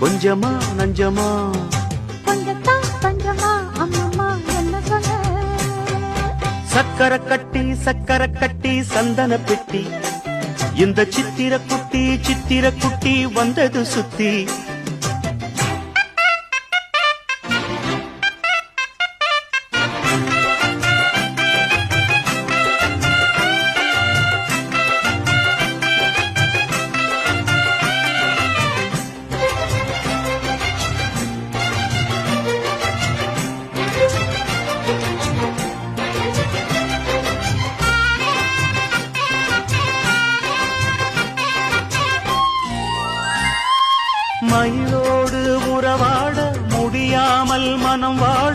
நெஞ்சமா? நஞ்சமா சக்கர கட்டி சக்கர கட்டி சந்தன பெட்டி. இந்த சித்திர குட்டி சித்திர குட்டி வந்தது சுத்தி. மயிலோடு உறவாட முடியாமல் மனம் வாழ